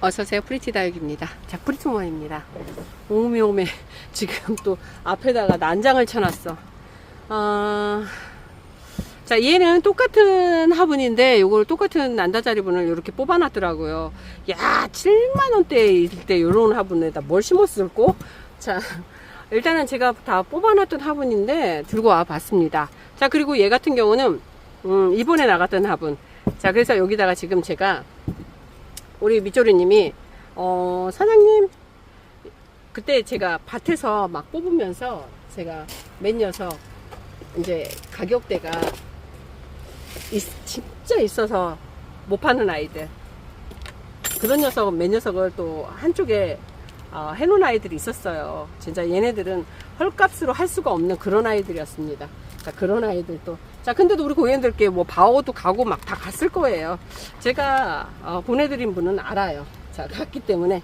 어서오세요. 프리티다육입니다. 자, 프리티모입니다. 오메오메. 지금 또 앞에다가 난장을 쳐놨어. 아, 자, 얘는 똑같은 화분인데, 요걸 똑같은 난다자리분을 이렇게 뽑아놨더라고요. 야, 7만원대일 때 요런 화분에다 뭘 심었을꼬? 자, 일단은 제가 다 뽑아놨던 화분인데, 들고 와 봤습니다. 자, 그리고 얘 같은 경우는, 음, 이번에 나갔던 화분. 자, 그래서 여기다가 지금 제가 우리 미조리님이 어 사장님 그때 제가 밭에서 막 뽑으면서 제가 몇 녀석 이제 가격대가 있- 진짜 있어서 못 파는 아이들 그런 녀석은 몇 녀석을 또 한쪽에 어, 해놓은 아이들이 있었어요. 진짜 얘네들은 헐값으로 할 수가 없는 그런 아이들이었습니다. 자, 그런 아이들도. 자, 근데도 우리 고객님들께 뭐 바오도 가고 막 다 갔을 거예요. 제가 어, 보내드린 분은 알아요. 자, 갔기 때문에.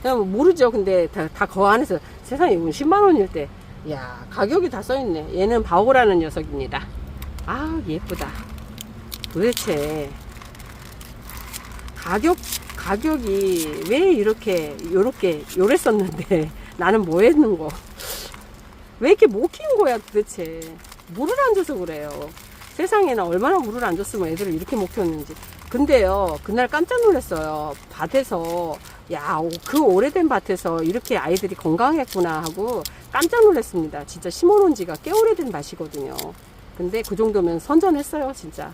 그냥 모르죠. 근데 다, 다그 안에서 세상에 이건 10만원일 때. 야 가격이 다 써있네. 얘는 바오라는 녀석입니다. 아 예쁘다. 도대체 가격 가격이 왜 이렇게 요렇게 요랬었는데 나는 뭐 했는 거? 왜 이렇게 못 키운 거야 도대체? 물을 안 줘서 그래요. 세상에나 얼마나 물을 안 줬으면 애들을 이렇게 못 키웠는지. 근데요, 그날 깜짝 놀랐어요. 밭에서, 야, 그 오래된 밭에서 이렇게 아이들이 건강했구나 하고 깜짝 놀랐습니다. 진짜 심어놓은 지가 꽤 오래된 밭이거든요. 근데 그 정도면 선전했어요, 진짜.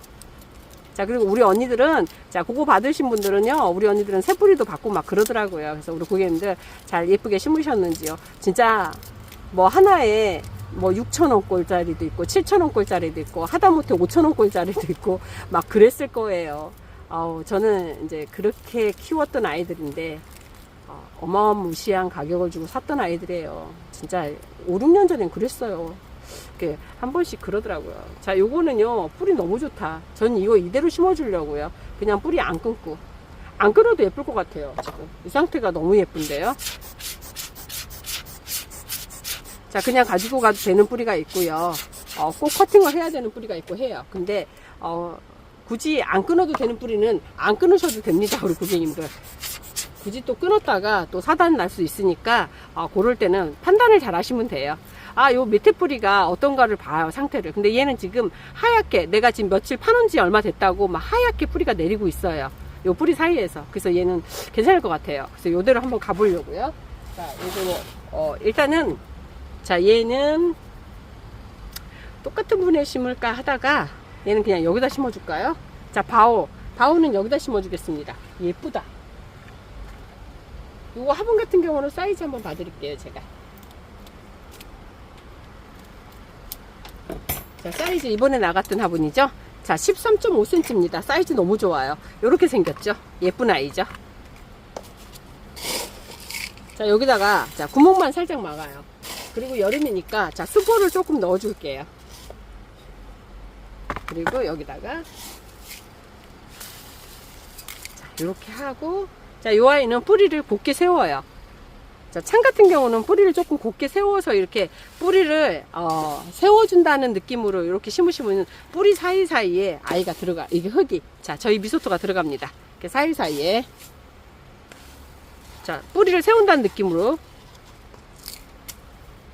자, 그리고 우리 언니들은, 자, 그거 받으신 분들은요, 우리 언니들은 새뿌리도 받고 막 그러더라고요. 그래서 우리 고객님들 잘 예쁘게 심으셨는지요. 진짜, 뭐, 하나에, 뭐, 6천원 꼴짜리도 있고, 7천원 꼴짜리도 있고, 하다못해 5천원 꼴짜리도 있고, 막 그랬을 거예요. 아우, 저는 이제 그렇게 키웠던 아이들인데, 어, 어마무시한 가격을 주고 샀던 아이들이에요. 진짜 5, 6년 전엔 그랬어요. 이렇게 한 번씩 그러더라고요. 자, 요거는요, 뿌리 너무 좋다. 전 이거 이대로 심어주려고요. 그냥 뿌리 안 끊고. 안 끊어도 예쁠 것 같아요. 지금. 이 상태가 너무 예쁜데요. 자, 그냥 가지고 가도 되는 뿌리가 있고요. 어, 꼭 커팅을 해야 되는 뿌리가 있고 해요. 근데, 어, 굳이 안 끊어도 되는 뿌리는 안 끊으셔도 됩니다. 우리 고객님들. 굳이 또 끊었다가 또 사단 날 수 있으니까 어, 그럴 때는 판단을 잘 하시면 돼요. 아, 요 밑에 뿌리가 어떤가를 봐요, 상태를. 근데 얘는 지금 하얗게, 내가 지금 며칠 파놓은 지 얼마 됐다고 막 하얗게 뿌리가 내리고 있어요. 요 뿌리 사이에서. 그래서 얘는 괜찮을 것 같아요. 그래서 요대로 한번 가보려고요. 자, 요거, 어, 일단은, 자, 얘는 똑같은 분에 심을까 하다가 얘는 그냥 여기다 심어줄까요? 자, 바오. 바오는 여기다 심어주겠습니다. 예쁘다. 요거 화분 같은 경우는 사이즈 한번 봐드릴게요, 제가. 자, 사이즈 이번에 나갔던 화분이죠? 자, 13.5cm입니다. 사이즈 너무 좋아요. 요렇게 생겼죠? 예쁜 아이죠? 자, 여기다가, 자, 구멍만 살짝 막아요. 그리고 여름이니까, 자, 수포를 조금 넣어줄게요. 그리고 여기다가, 자, 이렇게 하고, 자, 요 아이는 뿌리를 곱게 세워요. 자, 창 같은 경우는 뿌리를 조금 곱게 세워서 이렇게 뿌리를 어, 세워준다는 느낌으로 이렇게 심으시면 뿌리 사이사이에 아이가 들어가 이게 흙이 자 저희 미소토가 들어갑니다 이렇게 사이사이에 자 뿌리를 세운다는 느낌으로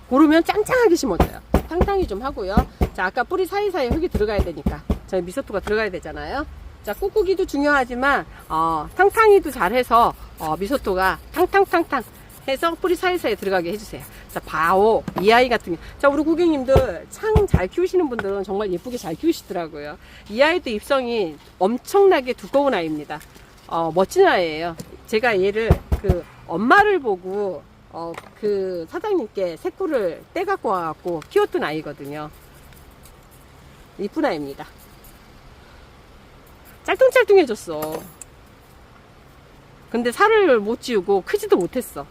고르면 짱짱하게 심어져요 탕탕이 좀 하고요 자 아까 뿌리 사이사이에 흙이 들어가야 되니까 저희 미소토가 들어가야 되잖아요 자 꾹꾹이도 중요하지만 어, 탕탕이도 잘해서 어, 미소토가 탕탕탕탕 해서 뿌리 사이사이에 들어가게 해주세요. 자, 바오. 이 아이 같은 경 자, 우리 고객님들 창 잘 키우시는 분들은 정말 예쁘게 잘 키우시더라고요. 이 아이도 입성이 엄청나게 두꺼운 아이입니다. 어, 멋진 아이예요. 제가 얘를 그 엄마를 보고 어, 그 사장님께 새꾸를 떼갖고 와갖고 키웠던 아이거든요. 이쁜 아이입니다. 짤뚱짤뚱해졌어. 근데 살을 못 찌우고 크지도 못했어.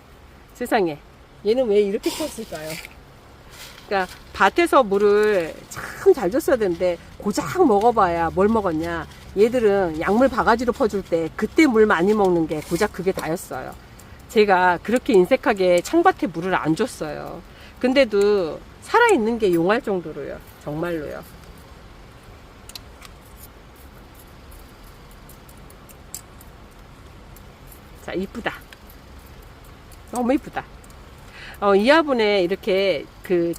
세상에. 얘는 왜 이렇게 컸을까요? 그러니까 밭에서 물을 참 잘 줬어야 되는데 고작 먹어봐야 뭘 먹었냐. 얘들은 약물 바가지로 퍼줄 때 그때 물 많이 먹는 게 고작 그게 다였어요. 제가 그렇게 인색하게 창밭에 물을 안 줬어요. 근데도 살아있는 게 용할 정도로요. 정말로요. 자, 이쁘다. 너무 이쁘다. 어, 이 화분에 이렇게 그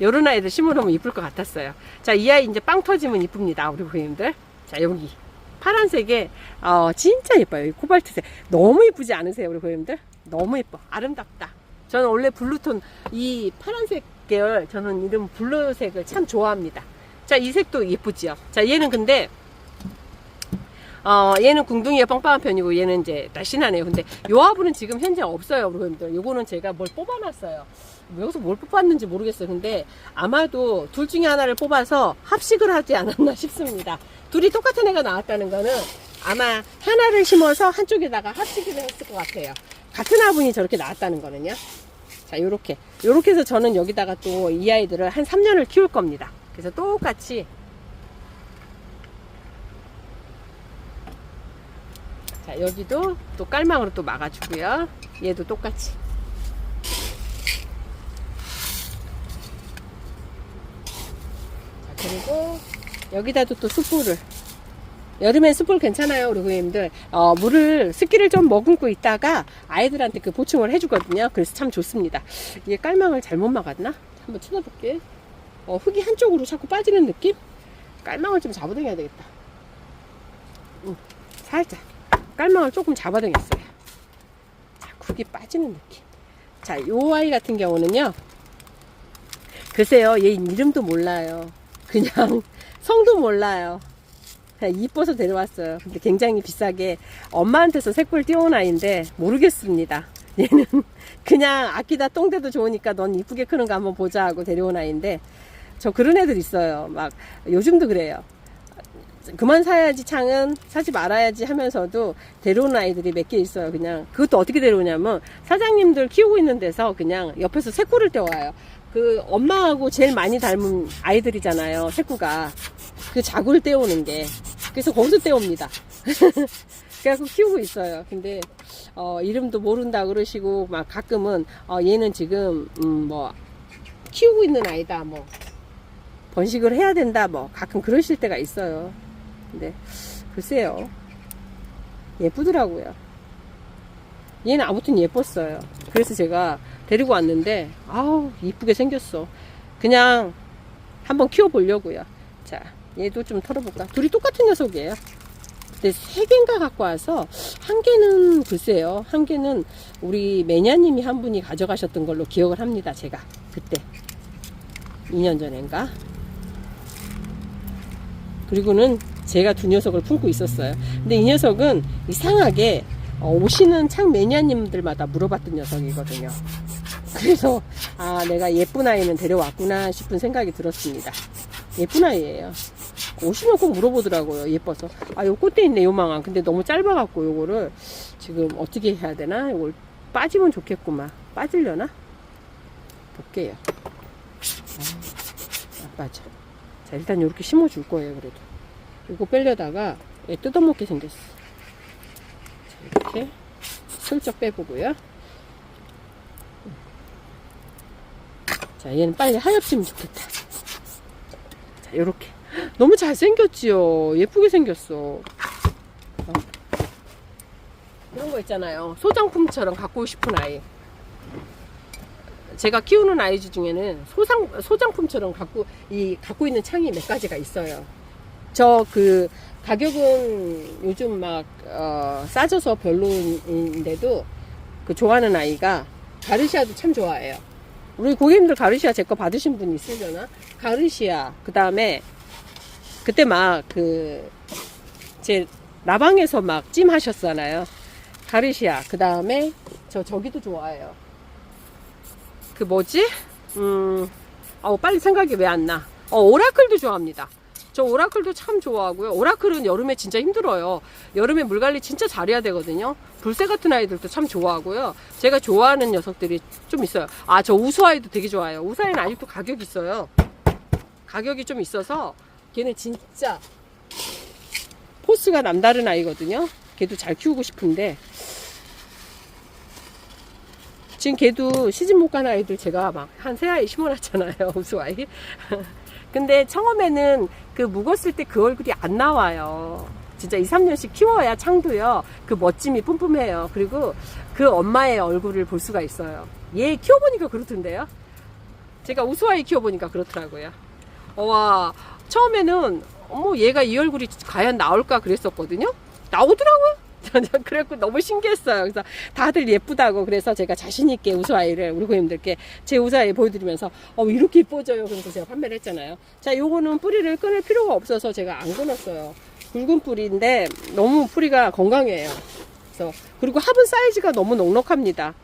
요런 아이들 심어놓으면 이쁠 것 같았어요. 자, 이 아이 이제 빵 터지면 이쁩니다. 우리 고객님들. 자, 여기. 파란색에, 어, 진짜 예뻐요. 이 코발트색. 너무 이쁘지 않으세요, 우리 고객님들? 너무 예뻐. 아름답다. 저는 원래 블루톤, 이 파란색 계열, 저는 이름 블루색을 참 좋아합니다. 자, 이 색도 예쁘지요. 자, 얘는 근데, 어, 얘는 궁둥이가 빵빵한 편이고, 얘는 이제 날씬하네요. 근데 요 화분은 지금 현재 없어요, 우리 고객님들. 요거는 제가 뭘 뽑아놨어요. 여기서 뭘 뽑았는지 모르겠어요. 근데 아마도 둘 중에 하나를 뽑아서 합식을 하지 않았나 싶습니다. 둘이 똑같은 애가 나왔다는 거는 아마 하나를 심어서 한쪽에다가 합식을 했을 것 같아요. 같은 화분이 저렇게 나왔다는 거는요. 자, 요렇게. 요렇게 해서 저는 여기다가 또 이 아이들을 한 3년을 키울 겁니다. 그래서 똑같이. 자, 여기도 또 깔망으로 또 막아주고요. 얘도 똑같이. 자, 그리고 여기다도 또 숯불을. 여름엔 숯불 괜찮아요, 우리 고객님들. 어, 물을, 습기를 좀 머금고 있다가 아이들한테 그 보충을 해주거든요. 그래서 참 좋습니다. 이게 깔망을 잘못 막았나? 한번 쳐다볼게. 어, 흙이 한쪽으로 자꾸 빠지는 느낌? 깔망을 좀 잡아당겨야 되겠다. 응, 살짝. 깔망을 조금 잡아당겼어요. 자, 흙이 빠지는 느낌. 자, 요 아이 같은 경우는요. 글쎄요, 얘 이름도 몰라요. 그냥 성도 몰라요. 그냥 이뻐서 데려왔어요. 근데 굉장히 비싸게 엄마한테서 색불 띄워온 아이인데 모르겠습니다. 얘는 그냥 아끼다 똥대도 좋으니까 넌 이쁘게 크는 거 한번 보자 하고 데려온 아이인데 저 그런 애들 있어요. 막 요즘도 그래요. 그만 사야지 창은 사지 말아야지 하면서도 데려온 아이들이 몇 개 있어요. 그냥 그것도 어떻게 데려오냐면 사장님들 키우고 있는 데서 그냥 옆에서 새꾸를 떼와요. 그 엄마하고 제일 많이 닮은 아이들이잖아요. 새꾸가 그 자구를 떼오는 게 그래서 거기서 떼옵니다. 그래서 키우고 있어요. 근데 어, 이름도 모른다 그러시고 막 가끔은 어, 얘는 지금 음, 뭐 키우고 있는 아이다 뭐 번식을 해야 된다 뭐 가끔 그러실 때가 있어요. 근데 글쎄요 예쁘더라고요. 얘는 아무튼 예뻤어요. 그래서 제가 데리고 왔는데 아우 이쁘게 생겼어. 그냥 한번 키워보려고요. 자 얘도 좀 털어볼까? 둘이 똑같은 녀석이에요. 근데 세 개인가 갖고 와서 한 개는 글쎄요. 한 개는 우리 매냐님이 한 분이 가져가셨던 걸로 기억을 합니다. 제가 그때 2년 전인가. 그리고는 제가 두 녀석을 품고 있었어요. 근데 이 녀석은 이상하게 어, 오시는 창 매니아님들마다 물어봤던 녀석이거든요. 그래서 아 내가 예쁜 아이는 데려왔구나 싶은 생각이 들었습니다. 예쁜 아이예요. 오시면 꼭 물어보더라고요. 예뻐서. 아, 요 꽃대 있네, 요망한. 근데 너무 짧아갖고, 요거를 지금 어떻게 해야 되나? 요걸 빠지면 좋겠구만. 빠지려나? 볼게요. 아, 안 빠져. 자, 일단 요렇게 심어줄 거예요, 그래도. 요거 빼려다가 얘 뜯어먹게 생겼어. 자, 이렇게 슬쩍 빼보고요. 자, 얘는 빨리 하얗지면 좋겠다. 자, 요렇게. 너무 잘생겼지요. 예쁘게 생겼어. 어. 이런 거 있잖아요. 소장품처럼 갖고 싶은 아이. 제가 키우는 아이 중에는 소상, 소장품처럼 갖고, 이, 갖고 있는 창이 몇 가지가 있어요. 저 그, 가격은 요즘 막, 어, 싸져서 별로인데도 그 좋아하는 아이가 가르시아도 참 좋아해요. 우리 고객님들 가르시아 제 거 받으신 분 있으려나? 가르시아, 그 다음에 그때 막 그제 라방에서 막 찜 하셨잖아요. 가르시아. 그 다음에 저 저기도 좋아해요. 그 뭐지? 음, 어 빨리 생각이 왜 안 나? 어 오라클도 좋아합니다. 저 오라클도 참 좋아하고요. 오라클은 여름에 진짜 힘들어요. 여름에 물 관리 진짜 잘해야 되거든요. 불새 같은 아이들도 참 좋아하고요. 제가 좋아하는 녀석들이 좀 있어요. 아, 저 우수아이도 되게 좋아요. 우수아이는 아직도 가격이 있어요. 가격이 좀 있어서 걔는 진짜 포스가 남다른 아이거든요. 걔도 잘 키우고 싶은데 지금 걔도 시집 못간 아이들 제가 막 한 세 아이 심어놨잖아요. 우수아이. 근데 처음에는 그 묵었을 때 그 얼굴이 안 나와요. 진짜 2, 3년씩 키워야 창도요. 그 멋짐이 뿜뿜해요. 그리고 그 엄마의 얼굴을 볼 수가 있어요. 얘 키워보니까 그렇던데요. 제가 우수아이 키워보니까 그렇더라고요. 어, 와, 처음에는, 어머, 얘가 이 얼굴이 과연 나올까 그랬었거든요? 나오더라고요. 그래갖고 너무 신기했어요. 그래서 다들 예쁘다고 그래서 제가 자신있게 우수아이를 우리 고객님들께 제 우수아이 보여드리면서 어, 이렇게 예뻐져요. 그래서 제가 판매를 했잖아요. 자, 요거는 뿌리를 끊을 필요가 없어서 제가 안 끊었어요. 굵은 뿌리인데 너무 뿌리가 건강해요. 그래서 그리고 화분 사이즈가 너무 넉넉합니다.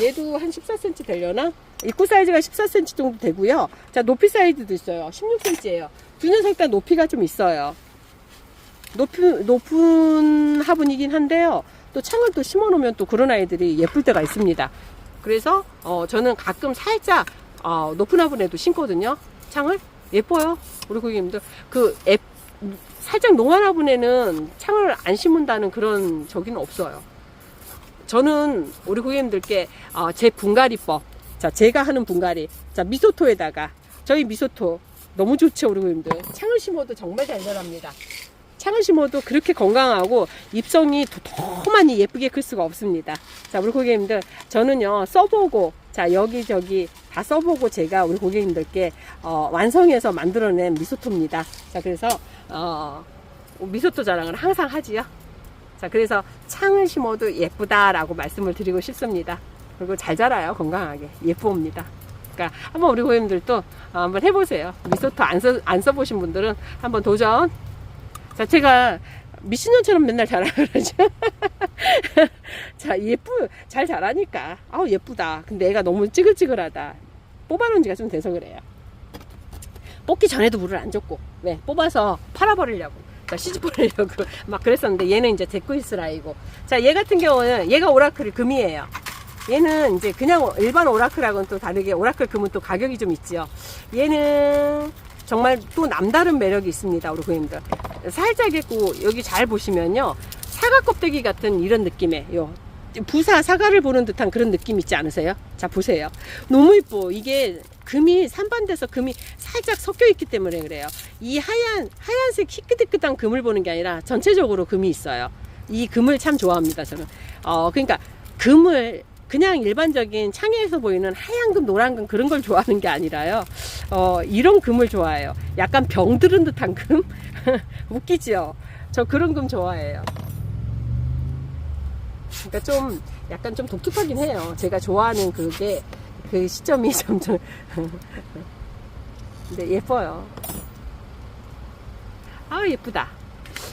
얘도 한 14cm 되려나? 입구 사이즈가 14cm 정도 되고요. 자, 높이 사이즈도 있어요. 16cm예요. 두 녀석 다 높이가 좀 있어요. 높은, 높은 화분이긴 한데요. 또 창을 또 심어 놓으면 또 그런 아이들이 예쁠 때가 있습니다. 그래서, 어, 저는 가끔 살짝, 어, 높은 화분에도 심거든요. 창을. 예뻐요. 우리 고객님들. 그, 앱, 살짝 농한 화분에는 창을 안 심은다는 그런 저기는 없어요. 저는 우리 고객님들께 어, 제 분갈이법, 자 제가 하는 분갈이, 자 미소토에다가 저희 미소토 너무 좋죠 우리 고객님들. 창을 심어도 정말 잘 자랍니다. 창을 심어도 그렇게 건강하고 잎성이 더 많이 예쁘게 클 수가 없습니다. 자 우리 고객님들 저는요 써보고 자 여기저기 다 써보고 제가 우리 고객님들께 어, 완성해서 만들어낸 미소토입니다. 자 그래서 어, 미소토 자랑을 항상 하지요. 자, 그래서 창을 심어도 예쁘다라고 말씀을 드리고 싶습니다. 그리고 잘 자라요, 건강하게. 예쁩니다. 그러니까 한번 우리 고객님들도 어, 한번 해보세요. 미소토 안, 써, 안 써보신 분들은 한번 도전. 자, 제가 미친년처럼 맨날 자라 그러죠. 자, 예쁘, 잘 자라니까. 아우, 예쁘다. 근데 애가 너무 찌글찌글하다. 뽑아놓은 지가 좀 돼서 그래요. 뽑기 전에도 물을 안 줬고, 왜? 뽑아서 팔아버리려고. 자, 시집 보내려고 막 그랬었는데 얘는 이제 데리고 있을 아이고. 자, 얘 같은 경우는 얘가 오라클 금이에요. 얘는 이제 그냥 일반 오라클하고는 또 다르게 오라클 금은 또 가격이 좀 있지요. 얘는 정말 또 남다른 매력이 있습니다, 우리 고객님들. 살짝 있고 여기 잘 보시면요. 사과 껍데기 같은 이런 느낌의 요 부사 사과를 보는 듯한 그런 느낌 있지 않으세요? 자 보세요. 너무 이뻐. 이게 금이 산반돼서 금이 살짝 섞여 있기 때문에 그래요. 이 하얀 하얀색 희끗희끗한 금을 보는 게 아니라 전체적으로 금이 있어요. 이 금을 참 좋아합니다. 저는. 어 그러니까 금을 그냥 일반적인 창에서 보이는 하얀 금, 노란 금 그런 걸 좋아하는 게 아니라요. 어 이런 금을 좋아해요. 약간 병들은 듯한 금 웃기지요. 저 그런 금 좋아해요. 그러니까 좀 약간 좀 독특하긴 해요. 제가 좋아하는 그게 그 시점이 점점 근데 예뻐요. 아 예쁘다.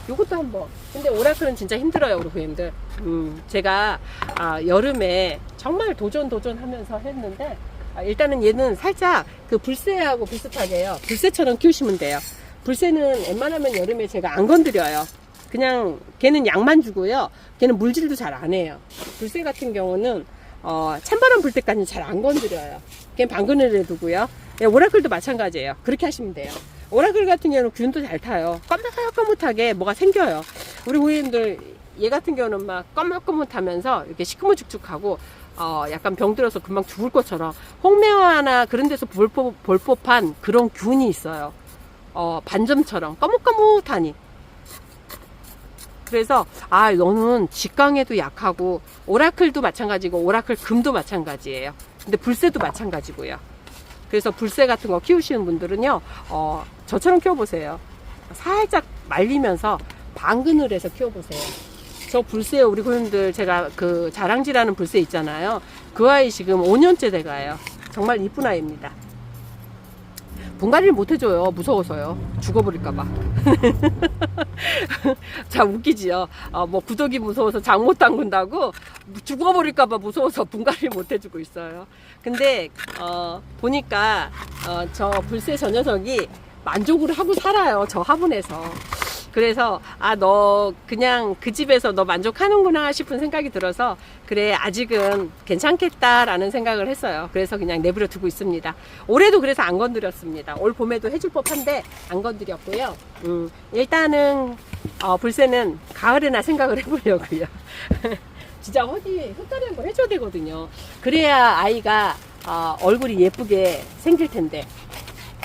요것도 한번. 근데 오라클은 진짜 힘들어요, 우리 고객님들. 음, 제가 아, 여름에 정말 도전 도전 하면서 했는데 아, 일단은 얘는 살짝 그 불새하고 비슷하게요. 불새처럼 키우시면 돼요. 불새는 웬만하면 여름에 제가 안 건드려요. 그냥 걔는 약만 주고요. 걔는 물질도 잘 안 해요. 불새 같은 경우는 어, 찬바람 불 때까지는 잘 안 건드려요. 걔는 방그늘에 두고요. 예, 오라클도 마찬가지예요. 그렇게 하시면 돼요. 오라클 같은 경우는 균도 잘 타요. 까뭇까뭇하게 뭐가 생겨요. 우리 고객님들 얘 같은 경우는 막 까뭇까뭇하면서 이렇게 시커멓죽죽하고 어, 약간 병들어서 금방 죽을 것처럼 홍매화나 그런 데서 볼, 법- 볼 법한 그런 균이 있어요. 어, 반점처럼 까뭇까뭇하니. 그래서 아 너는 직강에도 약하고 오라클도 마찬가지고 오라클 금도 마찬가지예요. 근데 불새도 마찬가지고요. 그래서 불새 같은 거 키우시는 분들은요, 어, 저처럼 키워보세요. 살짝 말리면서 방그늘에서 키워보세요. 저 불새 우리 고객님들 제가 그 자랑지라는 불새 있잖아요. 그 아이 지금 5년째 돼가요. 정말 이쁜 아이입니다. 분갈이를 못 해줘요. 무서워서요. 죽어버릴까봐. 자, 웃기지요. 어, 뭐, 구독이 무서워서 장 못 담근다고 죽어버릴까봐 무서워서 분갈이를 못 해주고 있어요. 근데, 어, 보니까, 어, 저 불새 저 녀석이 만족을 하고 살아요. 저 화분에서. 그래서 아 너 그냥 그 집에서 너 만족하는구나 싶은 생각이 들어서 그래 아직은 괜찮겠다라는 생각을 했어요. 그래서 그냥 내버려 두고 있습니다. 올해도 그래서 안 건드렸습니다. 올 봄에도 해줄 법한데 안 건드렸고요. 음, 일단은 어, 불새는 가을에나 생각을 해보려고요. 진짜 어디 흙다리 한번 해줘야 되거든요. 그래야 아이가 어, 얼굴이 예쁘게 생길 텐데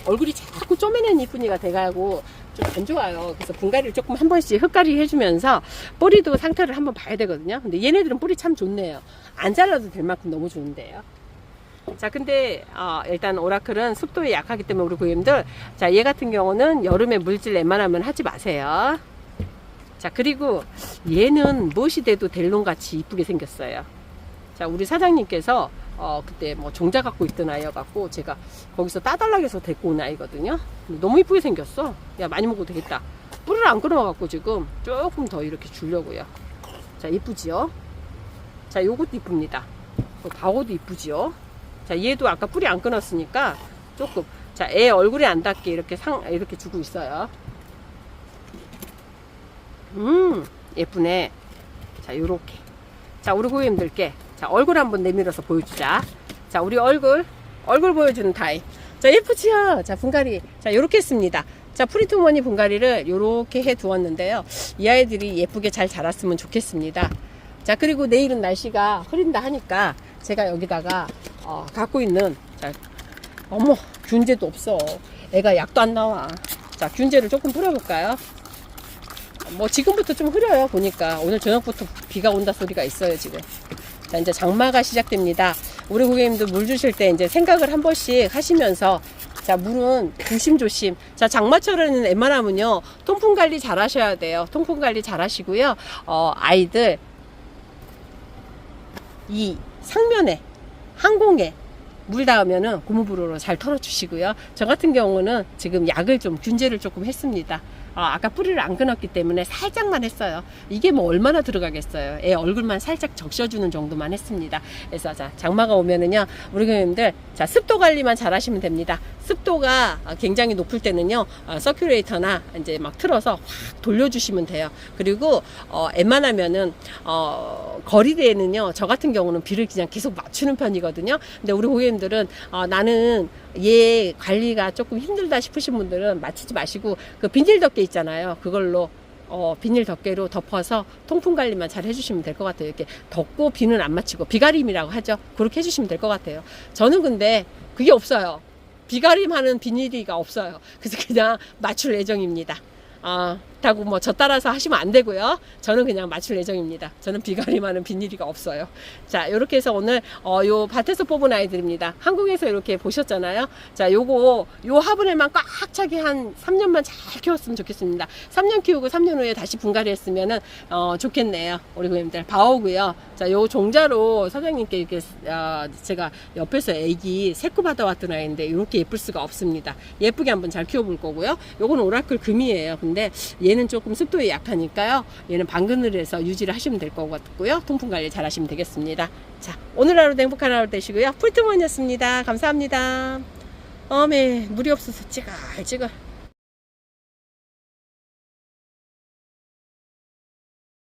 얼굴이 자꾸 쪼매낸 이쁜이가 돼가고 좀 안 좋아요. 그래서 분갈이를 조금 한 번씩 흙갈이 해주면서 뿌리도 상태를 한번 봐야 되거든요. 근데 얘네들은 뿌리 참 좋네요. 안 잘라도 될 만큼 너무 좋은데요. 자, 근데 어, 일단 오라클은 습도에 약하기 때문에 우리 고객님들 자, 얘 같은 경우는 여름에 물질 웬만하면 하지 마세요. 자, 그리고 얘는 무엇이 돼도 델론 같이 이쁘게 생겼어요. 자, 우리 사장님께서 어, 그때 뭐 종자 갖고 있던 아이여갖고 제가 거기서 따달라고 해서 데리고 온 아이거든요. 너무 이쁘게 생겼어. 야, 많이 먹어도 되겠다. 뿌리를 안 끊어갖고 지금 조금 더 이렇게 주려고요. 자, 이쁘지요? 자, 요것도 이쁩니다. 어, 방어도 이쁘지요? 자, 얘도 아까 뿌리 안 끊었으니까 조금. 자, 애 얼굴에 안 닿게 이렇게 상, 이렇게 주고 있어요. 음, 예쁘네. 자, 요렇게. 자, 우리 고객님들께. 자, 얼굴 한번 내밀어서 보여주자. 자, 우리 얼굴. 얼굴 보여주는 타임. 자, 예쁘지요? 자, 분갈이. 자, 요렇게 했습니다. 자, 프리투머니 분갈이를 요렇게 해 두었는데요. 이 아이들이 예쁘게 잘 자랐으면 좋겠습니다. 자, 그리고 내일은 날씨가 흐린다 하니까 제가 여기다가, 어, 갖고 있는, 자, 어머, 균제도 없어. 애가 약도 안 나와. 자, 균제를 조금 뿌려볼까요? 뭐 지금부터 좀 흐려요 보니까 오늘 저녁부터 비가 온다 소리가 있어요 지금 자 이제 장마가 시작됩니다 우리 고객님들 물 주실 때 이제 생각을 한 번씩 하시면서 자 물은 조심조심 자 장마철에는 웬만하면요 통풍 관리 잘 하셔야 돼요 통풍 관리 잘 하시고요 어 아이들 이 상면에 항공에 물 닿으면은 고무부로로 잘 털어주시고요. 저 같은 경우는 지금 약을 좀 균제를 조금 했습니다. 아, 아까 뿌리를 안 끊었기 때문에 살짝만 했어요. 이게 뭐 얼마나 들어가겠어요. 애 얼굴만 살짝 적셔주는 정도만 했습니다. 그래서 자 장마가 오면은요, 우리 고객님들 자 습도 관리만 잘 하시면 됩니다. 습도가 굉장히 높을 때는요, 어, 서큘레이터나 이제 막 틀어서 확 돌려주시면 돼요. 그리고 어, 웬만하면은 어, 거리대에는요, 저 같은 경우는 비를 그냥 계속 맞추는 편이거든요. 근데 우리 고객님들은 어, 나는 얘 관리가 조금 힘들다 싶으신 분들은 맞추지 마시고 그 비닐 덮개 있잖아요. 그걸로 어, 비닐 덮개로 덮어서 통풍 관리만 잘 해주시면 될 것 같아요. 이렇게 덮고 비는 안 맞히고 비가림이라고 하죠. 그렇게 해주시면 될 것 같아요. 저는 근데 그게 없어요. 비가림하는 비닐이가 없어요. 그래서 그냥 맞출 예정입니다. 아, 다고 뭐 저 따라서 하시면 안 되고요. 저는 그냥 맞출 예정입니다. 저는 비가림하는 비닐이가 없어요. 자, 이렇게 해서 오늘 어, 요 밭에서 뽑은 아이들입니다. 한국에서 이렇게 보셨잖아요. 자, 요거 요 화분에만 꽉 차게 한 3년만 잘 키웠으면 좋겠습니다. 3년 키우고 3년 후에 다시 분갈이 했으면은 어, 좋겠네요. 우리 고객님들 바오고요. 자, 요 종자로 사장님께 이렇게 어, 제가 옆에서 애기 새코 받아왔던 아이인데 이렇게 예쁠 수가 없습니다. 예쁘게 한번 잘 키워볼 거고요. 요거는 오라클 금이에요. 근데 얘는 조금 습도에 약하니까요. 얘는 방근을 해서 유지를 하시면 될 것 같고요. 통풍 관리 잘 하시면 되겠습니다. 자, 오늘 하루도 행복한 하루 되시고요. 풀트먼이었습니다. 감사합니다. 어메, 물이 없어서 찌글찌글.